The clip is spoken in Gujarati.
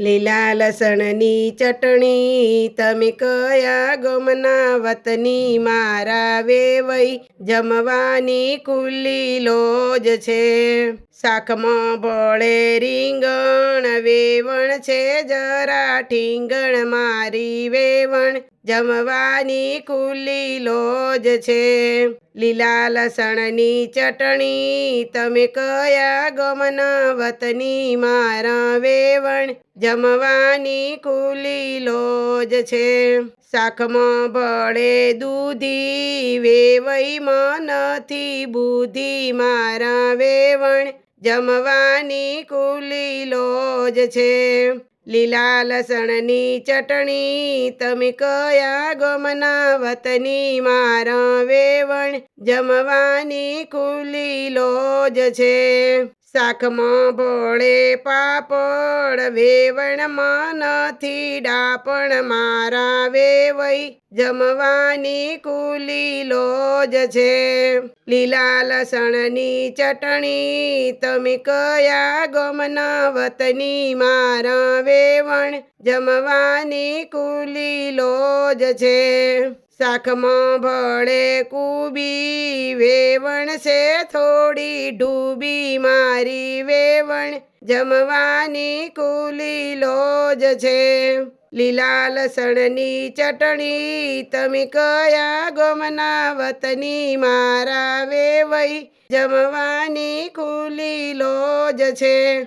લીલા લસણની ચટણી તમે કયા ગમના વતની મારા વેવઈ જમવાની કુલ્લી લોજ છે. શાકમાં ભળે રીંગણ વેવણ છે જરા ઠીંગણ, મારી વેવણ જમવાની ખુલ્લી લોજ છે. લીલા લસણની ચટણી, તમે કયા ગમના વતની મારા વેવણ જમવાની કુલી લોજ છે. શાકમાં ભળે દૂધી, વેવઈમાં નથી બુદ્ધિ મારા વેવણ જમવાની કુલી લોજ છે. લીલા લસણની ચટણી તમે કયા ગમના વતની મારા વેવણ જમવાની કુલી લોજ છે. શાકમાં ભળે પાપડ, વેવણમાં નથી ડાપણ, મારા વેવઈ જમવાની કુલી લોજ છે. લીલા લસણની ચટણી, તમે કયા ગમના વતની મારા વેવણ જમવાની કુલી લોજ છે. શાકમાં ભળે કુબી, વેવણ છે થોડી, ડૂબી મારી વેવણ. જમવાની કુલી લોજ છે. લીલા લસણની ચટણી, તમે કયા ગમના વતની મારા વેવઈ? જમવાની કુલી લોજ છે.